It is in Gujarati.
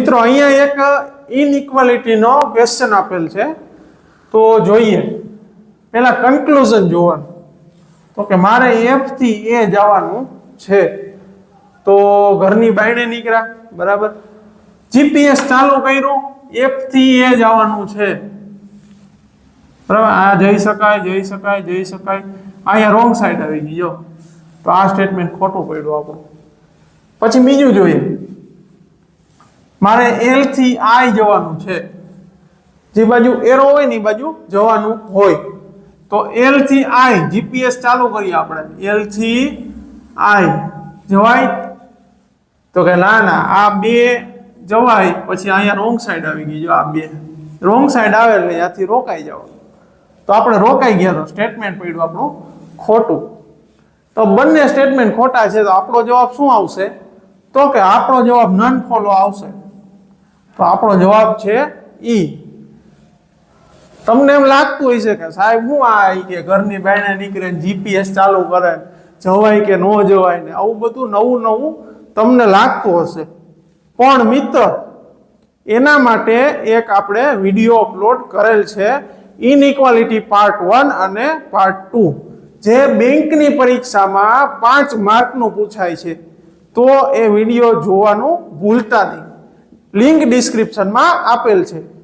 મિત્રો, અહીંયા એક ઇનઇક્વાલિટીનો ક્વેશ્ચન આપેલ છે. તો જોઈએ. પહેલા કન્ક્લુઝન જોવાનું. તો કે મારે એફથી એ જવાનું છે. તો ઘરની બાયણે નીકળ્યા. બરાબર? જીપીએસ ચાલુ કર્યું. એફથી એ જવાનું છે. બરાબર? આ જઈ શકાય જઈ શકાય જઈ શકાય. અહીંયા રોંગ સાઈડ આવી જો. તો આ સ્ટેટમેન્ટ ખોટું પડ્યું આપણું. પછી બીજું જોઈએ. મારે એલથી આઈ જવાનું છે. જે બાજુ એરો હોય ને એ બાજુ જવાનું હોય. તો એલથી આઈ જીપીએસ ચાલુ કરીએ આપણે. એલથી આઈ જવાય. તો કે ના ના, આ બે જવાય. પછી અહીંયા રોંગ સાઈડ આવી ગઈ. જો આ બે રોંગ સાઈડ આવે એટલે ત્યાંથી રોકાઈ જાવ તો આપણે રોકાઈ ગયા તો સ્ટેટમેન્ટ પડ્યું આપણું ખોટું. તો બંને સ્ટેટમેન્ટ ખોટા છે, તો આપણો જવાબ શું આવશે? તો કે આપણો જવાબ નન ફોલો આવશે. તો આપણો જવાબ છે ઈ. તમને એમ લાગતું હશે કે સાહેબ હું આ કે ઘરની બહેને નીકળે જીપીએસ ચાલુ કરે જવાય કે ન જવાય ને આવું બધું નવું નવું તમને લાગતું હશે. પણ મિત્ર, એના માટે એક આપણે વીડિયો અપલોડ કરેલ છે ઇનઇક્વાલિટી પાર્ટ વન અને પાર્ટ ટુ જે બેંકની પરીક્ષામાં પાંચ માર્કનું પૂછાય છે. તો એ વીડિયો જોવાનું ભૂલતા નહીં. લિંક ડિસ્ક્રિપ્શનમાં આપેલ છે.